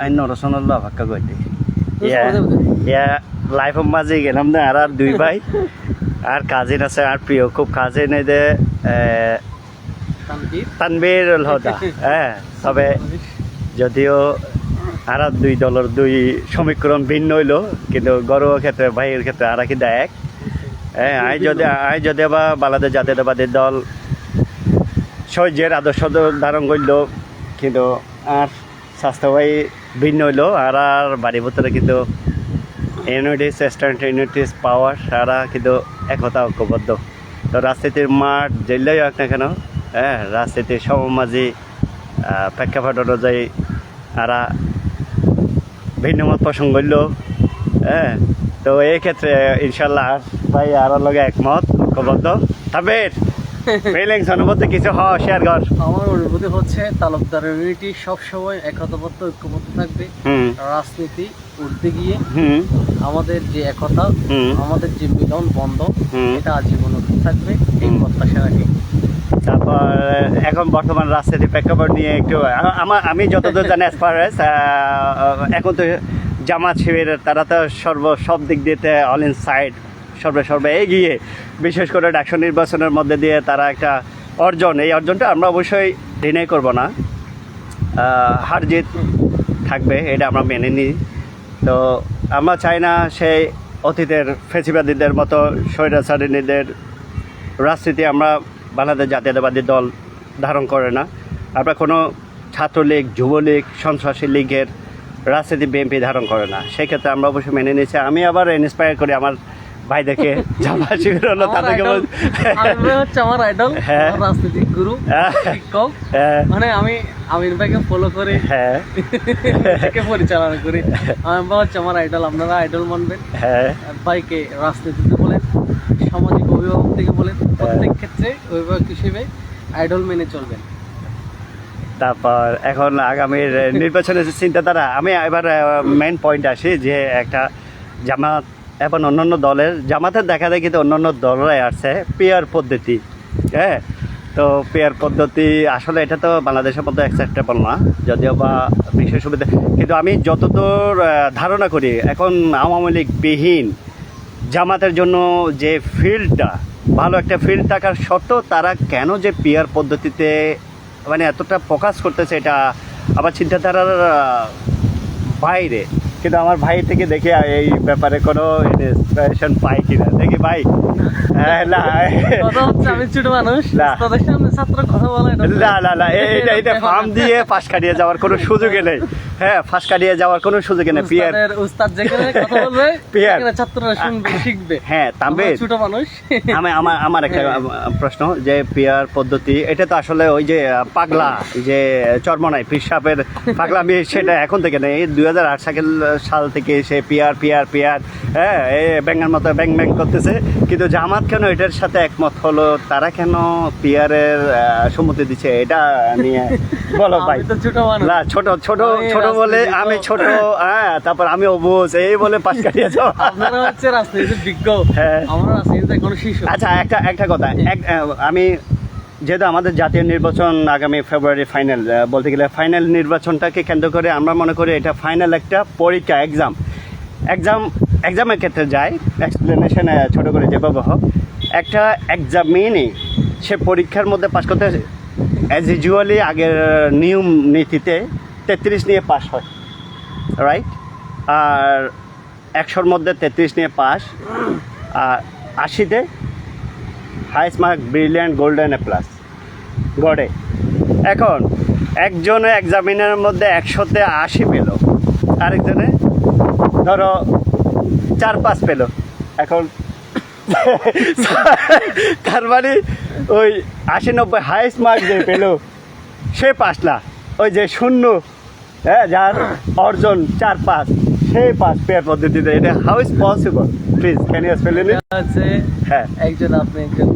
আইন রসনাল্লাহ ভাক্কা কইতে ইয়া লাইফ মাঝে গেলাম না আর আর দুই ভাই আর কাজিন আছে আর প্রিয় খুব কাজিন যে তানবীর হদা হ্যাঁ তবে যদিও আর দুই দলের দুই সমীকরণ ভিন্ন হইল কিন্তু গর্ব ক্ষেত্রে ভাইয়ের ক্ষেত্রে আর কিন্তু এক হ্যাঁ আই যদি আই যদি বা বাংলাদেশ জাতীয়তাবাদী দল সহ্যের আদর্শ ধারণ করল কিন্তু আর স্বাস্থ্যবাহী ভিন্ন হইল। আর আর বাড়ির ভিতরে কিন্তু unity is stand unity is power সারা কিন্তু একতা ঐক্যবদ্ধ। তো রাজনীতির মাঠ যেলেই হোক না কেন হ্যাঁ রাজনীতির সমমাঝি আহ, প্রেক্ষাপট অনুযায়ী আরা ভিন্ন মত পোষণ করল হ্যাঁ। তো এই ক্ষেত্রে ইনশাল্লাহ ভাই আর লগে একমত ঐক্যবদ্ধ। তবে ফিলিংস অনুভূতি কিছু হ শেয়ার কর আমার অনুভূতি হচ্ছে তালুকদার ইউনিটি সবসময় একতাবদ্ধ ঐক্যবদ্ধ থাকবে। রাজনীতি উঠতে গিয়ে আমাদের যে একতা আমাদের যে মিলন বন্ধ। এটা আজীবন থাকবে এই। প্রত্যাশা রাখি। তারপর এখন বর্তমান রাজনীতি প্রেক্ষাপট নিয়ে একটু আমার আমি যতদূর জানি অ্যাজ ফার এখন তো জামাত শিবির তারা তো সর্ব সব দিক দিয়েতে অল ইন সাইড সর্বে সর্বে এগিয়ে, বিশেষ করে ডাকসু নির্বাচনের মধ্যে দিয়ে তারা একটা অর্জন। এই অর্জনটা আমরা অবশ্যই ডিনাই করব না। হার জিত থাকবে, এটা আমরা মেনে নিই। তো আমরা চাই না সেই অতীতের ফেসিবাদীদের মতো স্বৈরাচারীদের রাজনীতি আমরা বাংলাদেশ জাতীয়তাবাদী দল ধারণ করে না। আমরা কোনো ছাত্রলীগ, যুবলীগ, সন্ত্রাসী লীগের রাজনীতি বিএনপি ধারণ করে না। সেক্ষেত্রে আমরা অবশ্যই মেনে নিয়েছি। আমি আবার ইন্সপায়ার করি আমার ভাইদেরকে জামা শিবির হলো তাদেরকে হচ্ছে আমার আইডল হ্যাঁ। রাজনৈতিক গুরু হ্যাঁ। শিক্ষক। হ্যাঁ, মানে আমি আমির ভাইকে ফলো করে। হ্যাঁ। পরিচালনা করি। আমি বা হচ্ছে আমার আইডল আপনারা আইডল মানবেন। হ্যাঁ। ভাইকে রাজনীতিতে বলেন সামাজিক অভিভাবক থেকে বলেন প্রত্যেক ক্ষেত্রে অভিভাবক হিসেবে আইডল মেনে চলবেন। তারপর এখন আগামীর নির্বাচনের চিন্তাধারা আমি এবার মেন পয়েন্ট আসি যে একটা জামাত এবং অন্যান্য দলের জামাতের দেখা যায় কিন্তু অন্যান্য দলরাই আসছে, পেয়ার পদ্ধতি হ্যাঁ? তো পেয়ার পদ্ধতি, আসলে এটা তো বাংলাদেশের মধ্যে অ্যাকসেপ্টেবল না, যদিও বা বিশেষ সুবিধা। কিন্তু আমি যতদূর ধারণা করি, এখন আওয়ামী লীগ বিহীন জামাতের জন্য যে ফিল্ডটা, ভালো একটা ফিল্ড থাকার সত্ত্বেও তারা কেন যে পিয়ার পদ্ধতিতে মানে এতটা ফোকাস করতেছে, এটা আমার চিন্তাধারার বাইরে। কিন্তু আমার ভাই থেকে দেখে এই ব্যাপারে কোনো ইন্সপিরেশন পাই কিনা। দেখি ভাই। হ্যাঁ, না। আমি ছোট মানুষ। না। সামনে ছাত্র কথা বলা এটা না না না। এটা এটা ফার্ম দিয়ে পাশ কাটিয়ে যাওয়ার কোনো সুযোগে নেই। হ্যাঁ ফাঁস কাটিয়ে যাওয়ার কোনো সুযোগ নেই পিয়ার। উস্তাদ যেখানে কথা বলবে পিয়ার। ছাত্ররা শুনবে শিখবে। হ্যাঁ আমরা ছোট মানুষ। আমি আমার আমার একটা প্রশ্ন যে পিয়ার পদ্ধতি এটা তো আসলে ওই যে পাগলা যে চর্মনাই পিসাবের পাগলামি সেটা এখন থেকে নেই। দুই হাজার আট সাল থেকে সে পিয়ার পিয়ার পিয়ার হ্যাঁ এ ব্যাঙ্গার মতো ব্যাং ব্যাং করতেছে। কিন্তু জামাত কেন এটার সাথে একমত হলো? তারা কেন পিয়ারের সম্মতি দিচ্ছে? এটা নিয়ে বলো ভাই। না ছোট ছোট ছোট বলে আমি ছোট হ্যাঁ তারপর আমি অবুজ এই বলে পাশ কাটিয়ে যাও। আপনারা হচ্ছে রাজনীতিতে বিজ্ঞ হ্যাঁ। আমরা রাজনীতিতে এখনও শিশু। আচ্ছা একটা একটা কথা এক আমি যেহেতু আমাদের জাতীয় নির্বাচন আগামী ফেব্রুয়ারি ফাইনাল বলতে গেলে ফাইনাল নির্বাচনটাকে কেন্দ্র করে আমরা মনে করি এটা ফাইনাল একটা পরীক্ষা এক্সাম এক্সাম এক্সামের ক্ষেত্রে যায় এক্সপ্লেনেশন ছোট করে যেভাবে হোক একটা এক্সামিনই সে পরীক্ষার মধ্যে পাশ করতে অ্যাজ ইউজুয়ালি আগের নিয়ম নীতিতে তেত্রিশ নিয়ে পাস হয় রাইট আর একশোর মধ্যে তেত্রিশ নিয়ে পাস আর আশিতে highest mark brilliant golden A plus গড়ে। এখন, একজনে এক্সামিনের মধ্যে একশোতে আশি পেল, আরেকজনে ধরো চার পাঁচ পেল। এখন তার মানে ওই আশি নব্বই হাইস্ট মার্ক যে পেল, সে পাসলা ওই যে শূন্য হ্যাঁ যার অর্জন চার পাঁচ। সেই পেয়ার পদ্ধতিতে এটা how is possible please can you it হ্যাঁ। একজন আপনি একজন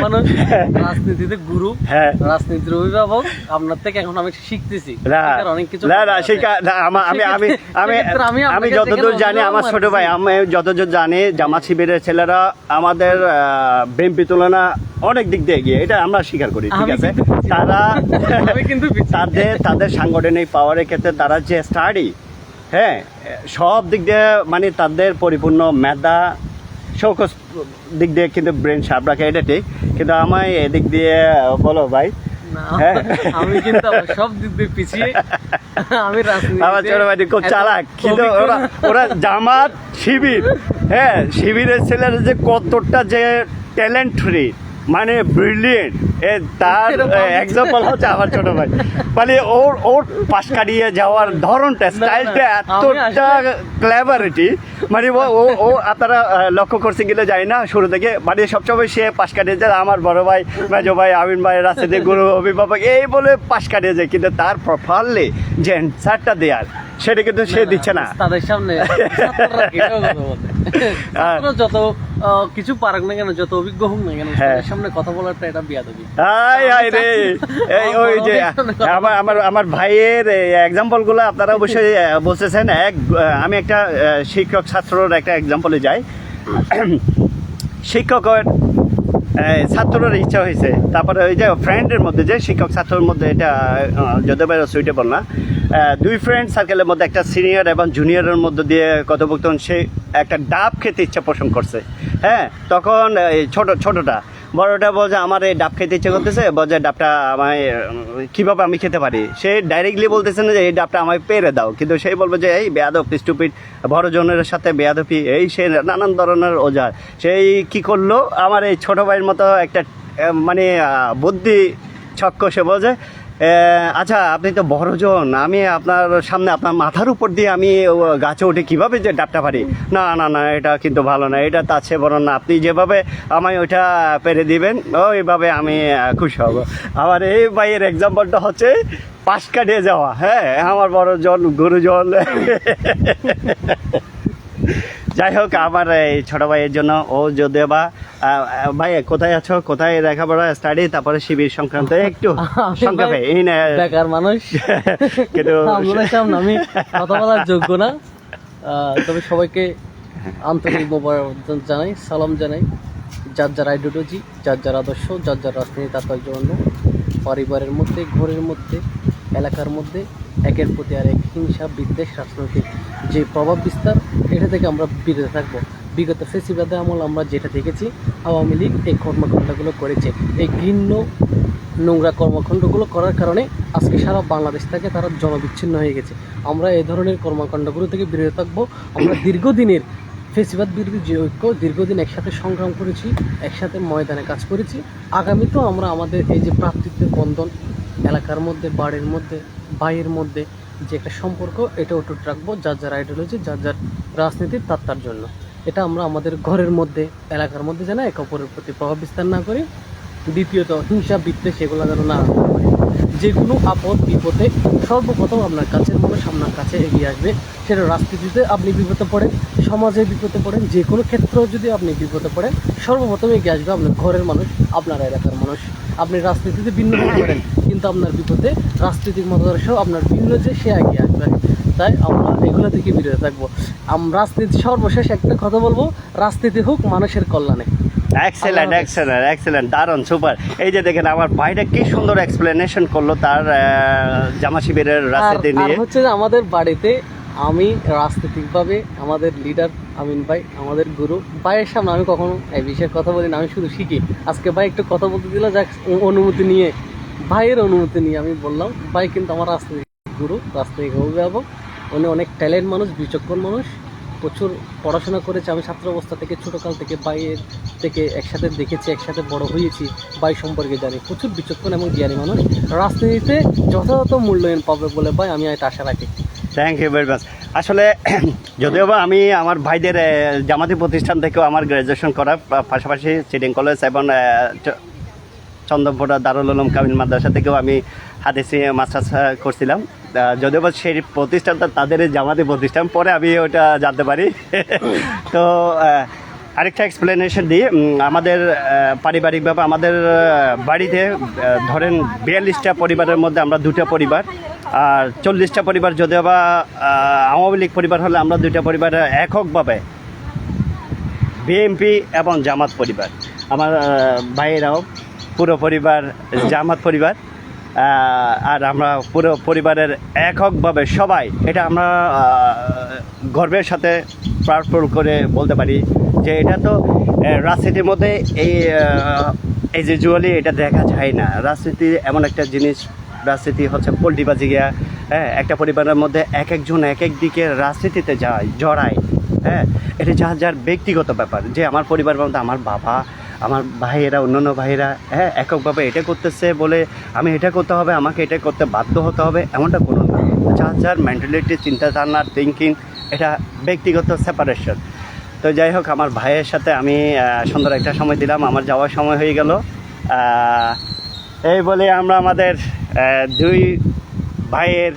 মানুষ রাজনীতিতে গুরু হ্যাঁ। রাজনীতির অভিভাবক। আপনার থেকে এখন আমি শিখতেছি। অনেক কিছু না না আছে। না, আমা- আমি আমি আমি আমি আমি যতদূর জানি আমার ছোট ভাই আমি যতদূর জানি জামাত শিবিরের ছেলেরা আমাদের বিএমপি তুলনা অনেক দিক দিয়ে এগিয়ে। এটা আমরা স্বীকার করি ঠিক আছে? তারা কিন্তু তাদের তাদের সাংগঠনিক পাওয়ারের ক্ষেত্রে তারা যে স্টাডি হ্যাঁ সব দিক দিয়ে মানে তাদের পরিপূর্ণ মেধা শৌকস দিক দিয়ে কিন্তু ব্রেন শার্প রাখে এটা ঠিক। কিন্তু আমায় এদিক দিয়ে বলো ভাই। হ্যাঁ। আমি কিন্তু সব দিক দিয়ে পিছিয়ে। আমি আমার ছোট ভাই খুব চালাক। কিন্তু ওরা ওরা জামাত শিবির। হ্যাঁ শিবিরের ছেলেরা যে কতটা যে ট্যালেন্ট ফ্রি মানে ব্রিলিয়েন্ট এ তার। এক্সাম্পল হচ্ছে আমার ছোট ভাই। মানে ওর ওর পাশ কাটিয়ে যাওয়ার ধরনটা স্টাইলটা এতটা ক্লেভারিটি মানে ও ও আপনারা লক্ষ্য করছে গেলে যায় না শুরু থেকে। মানে সবসময় সে পাশ কাটিয়ে যায় আমার বড় ভাই মেজো ভাই আমিন ভাই রাস্তাতে গুরু অভিভাবক এই বলে পাশ কাটিয়ে যায়। কিন্তু তার প্রপারলি যে অ্যান্সারটা দেয়ার সেটা কিন্তু সে দিচ্ছে না। তাদের সামনে যত কিছু পারুক না কেন যত অভিজ্ঞ হোক না কেন হ্যাঁ। সামনে কথা বলাটা এটা বিয়াদবি। হাই হাই রে। এই ওই যে আমার আমার আমার ভাইয়ের এক্সাম্পলগুলো আপনারা অবশ্যই বলতেছেন। এক আমি একটা শিক্ষক ছাত্রর একটা এক্সাম্পলে যাই। শিক্ষকের ছাত্রের ইচ্ছা হয়েছে। তারপরে ওই যে ফ্রেন্ডের মধ্যে যে শিক্ষক ছাত্রের মধ্যে এটা যদিও সুইটেবল না। দুই ফ্রেন্ড সার্কেলের মধ্যে একটা সিনিয়র এবং জুনিয়রের মধ্যে দিয়ে কথোপকথন সে একটা ডাব খেতে ইচ্ছা পোষণ করছে। হ্যাঁ তখন এই ছোট, ছোটটা। বড়টা বলছে, আমার এই ডাব খেতে ইচ্ছে করতেছে। বলছে, ডাবটা আমায়, কীভাবে আমি খেতে পারি? সে ডাইরেক্টলি বলতেছে না যে, এই ডাবটা আমায় পেরে দাও। কিন্তু সেই বলবে যে, এই বেয়াদব স্টুপিড বড় জনের সাথে বেয়াদপি এই সে নানান ধরনের ওজার সেই কি করল, আমার এই ছোটো ভাইয়ের মতো একটা মানে বুদ্ধি ছক্ক সে বলছে আচ্ছা আপনি তো বড়জন। আমি আপনার সামনে, আপনার মাথার উপর দিয়ে আমি গাছে উঠে কীভাবে যে ডাবটা পারি? না না না, এটা কিন্তু ভালো না, এটা তার চেয়ে বড় না। আপনি যেভাবে আমায় ওইটা পেরে দিবেন, ওইভাবে আমি খুশি হব। আমার এই ভাইয়ের এক্সাম্পলটা হচ্ছে পাশ কাটিয়ে যাওয়া। হ্যাঁ আমার বড়জন, গুরুজন। যাই হোক আমার এই ছোট ভাইয়ের জন্য ও যদিও বা ভাই কোথায় আছো? কোথায় লেখাপড়া স্টাডি তারপরে শিবির সংক্রান্ত একটু সংক্ষেপে এই না। বেকার মানুষ। কিন্তু আমি কথা বলার যোগ্য না। তবে সবাইকে আন্তরিক মোবারক জানাই সালাম জানাই। যার যার আইডিওলজি যার যার আদর্শ যার যার রাজনীতি তার জন্য। পরিবারের মধ্যে ঘরের মধ্যে। এলাকার মধ্যে একের প্রতি আর এক হিংসা, বিদ্বেষ, রাজনৈতিক যে প্রভাব বিস্তার, এটা থেকে আমরা বিরত থাকব। বিগত ফেসিবাদে আমল আমরা যেটা দেখেছি, আওয়ামী লীগ এই কর্মকাণ্ডগুলো করেছে। এই ঘৃণ্য নোংরা কর্মকাণ্ডগুলো করার কারণে আজকে সারা বাংলাদেশ থেকে তারা জনবিচ্ছিন্ন হয়ে গেছে। আমরা এই ধরনের কর্মকাণ্ডগুলো থেকে বিরত থাকব। আমরা দীর্ঘদিনের ফেসিবাদ বিরোধী যে ঐক্য, দীর্ঘদিন একসাথে সংগ্রাম করেছি, একসাথে ময়দানে কাজ করেছি। আগামীতেও আমরা আমাদের এই যে প্রাতৃত্বের বন্ধন এলাকার মধ্যে, বাড়ির মধ্যে, ভাইয়ের মধ্যে যে একটা সম্পর্ক, এটা অটুট রাখব যার যার আইডিওলজি যার যার রাজনীতির তার তার জন্য। এটা আমরা আমাদের ঘরের মধ্যে, এলাকার মধ্যে যেন একে অপরের প্রতি প্রভাব বিস্তার না করি। দ্বিতীয়ত, হিংসা, বিদ্বেষ এগুলো যেন না যে কোনো আপদ, বিপদে সর্বপ্রথম আপনার কাছের মানুষ আপনার কাছে এগিয়ে আসবে। সেটা রাজনীতিতে আপনি বিপদে পড়েন, সমাজে বিপদে পড়েন, যে কোনো ক্ষেত্রেও যদি আপনি বিপদে পড়েন, সর্বপ্রথম এগিয়ে আসবে আপনার ঘরের মানুষ, আপনার এলাকার মানুষ। আপনি রাজনীতিতে ভিন্ন হতে পারেন কিন্তু আপনার বিপদে রাজনৈতিক মতাদর্শ আপনার ভিন্ন যে সে এগিয়ে আসবে। তাই আমরা এগুলো থেকে বিরত থাকব। আমরা রাজনীতি সর্বশেষ একটা কথা বলব রাজনীতি হোক মানুষের কল্যাণে। এক্সেলেন্ট। এক্সেলেন্ট এক্সেলেন্ট দারুণ সুপার এই যে দেখেন আমার ভাইটা কি সুন্দর এক্সপ্লেনেশন করল তার জামা শিবিরের রাজনীতি নিয়ে। হচ্ছে যে আমাদের বাড়িতে আমি রাজনৈতিকভাবে আমাদের লিডার আমিন ভাই, আমাদের গুরু। ভাইয়ের সামনে আমি কখনো এই বিষয়ে কথা বলি না আমি শুধু শিখি। আজকে ভাই একটু কথা বলতে দিল, যাক অনুমতি নিয়ে, ভাইয়ের অনুমতি নিয়ে আমি বললাম, ভাই, কিন্তু আমার রাজনৈতিক গুরু রাজনৈতিক অভিভাবক, উনি অনেক ট্যালেন্ট মানুষ, বিচক্ষণ মানুষ, প্রচুর পড়াশোনা করেছে। আমি ছাত্র অবস্থা থেকে ছোটোকাল থেকে ভাইয়ের থেকে একসাথে দেখেছি, একসাথে বড় হয়েছি, ভাই সম্পর্কে জানি। প্রচুর বিচক্ষণ এবং জ্ঞানী মানুষ। রাজনীতিতে যথাযথ মূল্যায়ন পাবে বলে ভাই আমি এটা আশা রাখি। থ্যাংক ইউ ভেরি মাচ আসলে যদিও বা আমি আমার ভাইদের জামাতি প্রতিষ্ঠান থেকেও আমার গ্র্যাজুয়েশন করার পাশাপাশি সিটিং কলেজ এবং আহ, চ- চন্দনপোড়া দারুল উলুম কামিল মাদ্রাসা থেকেও আমি হাদিসি মাস্টার্স করছিলাম। যদিও বা সেই প্রতিষ্ঠানটা তাদের জামাতি প্রতিষ্ঠান পরে আমি ওটা জানতে পারি। তো আরেকটা এক্সপ্লেনেশন দিই। আমাদের পারিবারিকভাবে আমাদের বাড়িতে ধরেন বিয়াল্লিশটা পরিবারের মধ্যে আমরা দুটা পরিবার। আর চল্লিশটা পরিবার যদিও বা আওয়ামী লীগ পরিবার হলে আমরা দুইটা পরিবার এককভাবে বিএনপি এবং জামাত পরিবার। আমার ভাইয়েরাও পুরো পরিবার, জামাত পরিবার আর আমরা পুরো পরিবারের এককভাবে সবাই, এটা আমরা গর্বের সাথে প্রার্থনা করে বলতে পারি যে এটা তো রাজনীতির মধ্যে এই এই যে জুয়ালি, এটা দেখা যায় না। রাজনীতি এমন একটা জিনিস রাজনীতি হচ্ছে পোল্ট্রিবাজি গিয়া হ্যাঁ একটা পরিবারের মধ্যে এক একজন এক এক দিকে রাজনীতিতে যায়, জড়ায় হ্যাঁ এটা যার যার ব্যক্তিগত ব্যাপার। যে আমার পরিবারের মধ্যে আমার বাবা, আমার ভাইয়েরা, অন্যান্য ভাইয়েরা হ্যাঁ এককভাবে এটা করতেছে বলে আমি এটা করতে হবে, আমাকে এটা করতে বাধ্য হতে হবে, এমনটা কোনো না। যার যার মেন্টালিটি চিন্তাধারণার থিঙ্কিং এটা ব্যক্তিগত সেপারেশন তো যাই হোক, আমার ভাইয়ের সাথে আমি সুন্দর একটা সময় দিলাম, আমার যাওয়ার সময় হয়ে গেল। এই বলে আমরা আমাদের দুই ভাইয়ের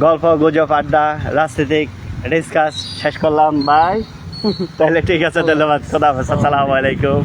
গল্প গুজব আড্ডা রাজনীতিক ডিসকাস শেষ করলাম। বাই। তাহলে ঠিক আছে ধন্যবাদ। খোদা হাফেজ। আসসালামু আলাইকুম।